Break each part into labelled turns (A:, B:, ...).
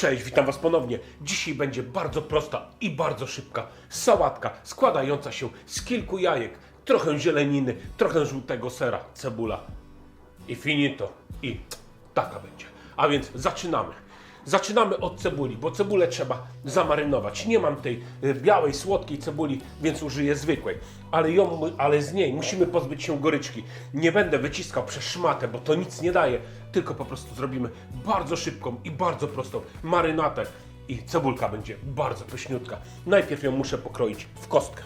A: Cześć, witam Was ponownie. Dzisiaj będzie bardzo prosta i bardzo szybka sałatka składająca się z kilku jajek, trochę zieleniny, trochę żółtego sera, cebula i finito. I taka będzie. A więc zaczynamy. Zaczynamy od cebuli, bo cebulę trzeba zamarynować. Nie mam tej y, białej, słodkiej cebuli, więc użyję zwykłej. Ale, ją, ale z niej musimy pozbyć się goryczki. Nie będę wyciskał przez szmatę, bo to nic nie daje. Tylko po prostu zrobimy bardzo szybką i bardzo prostą marynatę. I cebulka będzie bardzo pyszniutka. Najpierw ją muszę pokroić w kostkę.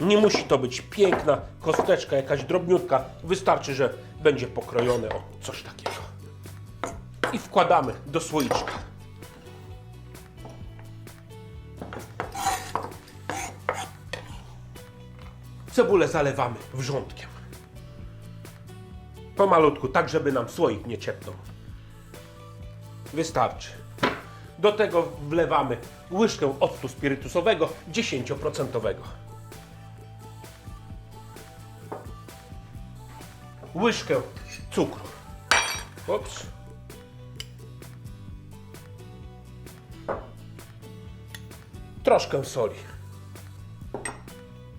A: Nie musi to być piękna kosteczka, jakaś drobniutka. Wystarczy, że będzie pokrojone o coś takiego. I wkładamy do słoiczka. Cebulę zalewamy wrzątkiem. Pomalutku, tak żeby nam słoik nie ciepnął. Wystarczy. Do tego wlewamy łyżkę octu spirytusowego 10%. łyżkę cukru. Ups. Troszkę soli.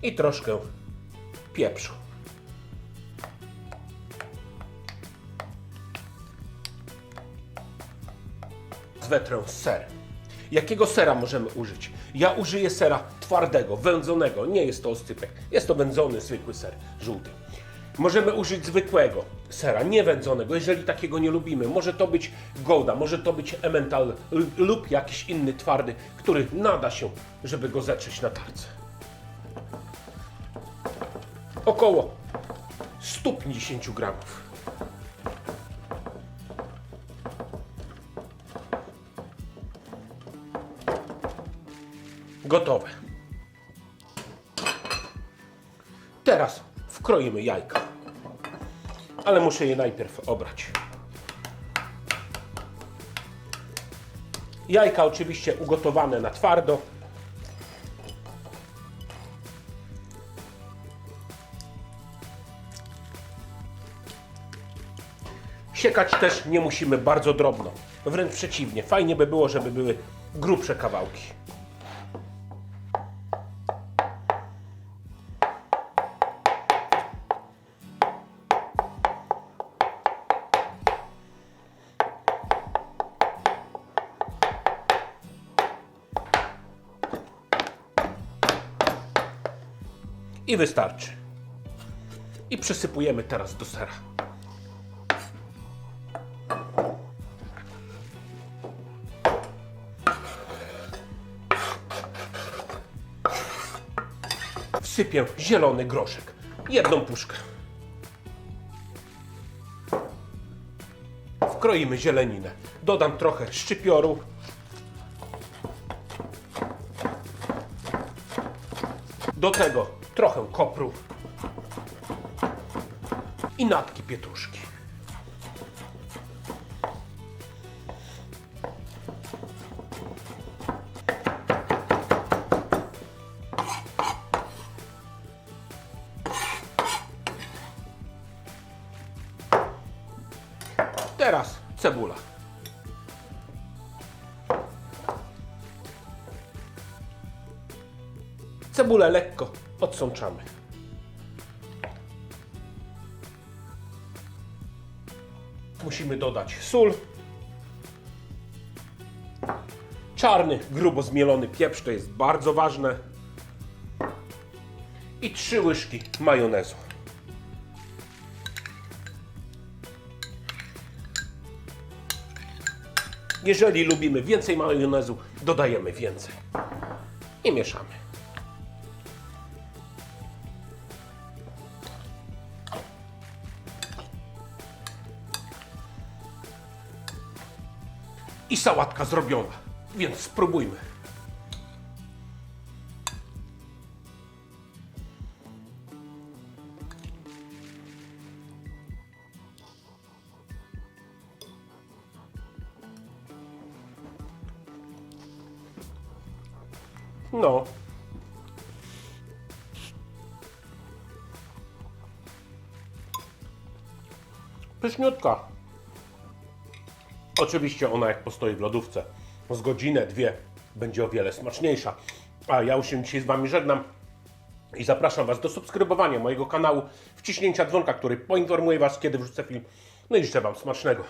A: I troszkę pieprzu. Zwetrę ser. Jakiego sera możemy użyć? Ja użyję sera twardego, wędzonego. Nie jest to oscypek. Jest to wędzony, zwykły ser, żółty. Możemy użyć zwykłego sera, niewędzonego, jeżeli takiego nie lubimy. Może to być Gouda, może to być Emmental lub jakiś inny twardy, który nada się, żeby go zetrzeć na tarce. Około 150 gramów. Gotowe. Teraz wkroimy jajka. Ale muszę je najpierw obrać. Jajka oczywiście ugotowane na twardo. Siekać też nie musimy bardzo drobno. Wręcz przeciwnie, fajnie by było, żeby były grubsze kawałki. I wystarczy. I przesypujemy teraz do sera. Wsypię zielony groszek. Jedną puszkę. Wkroimy zieleninę. Dodam trochę szczypioru. Do tego trochę kopru i natki pietruszki. Teraz cebula. Cebulę lekko odsączamy. Musimy dodać sól. Czarny, grubo zmielony pieprz, to jest bardzo ważne. I trzy łyżki majonezu. Jeżeli lubimy więcej majonezu, dodajemy więcej. I mieszamy. I sałatka zrobiona. Więc spróbujmy. No. Pyszniutka. Oczywiście ona jak postoi w lodówce z godzinę, dwie będzie o wiele smaczniejsza. A ja już się dzisiaj z Wami żegnam i zapraszam Was do subskrybowania mojego kanału, wciśnięcia dzwonka, który poinformuje Was, kiedy wrzucę film. No i życzę Wam smacznego.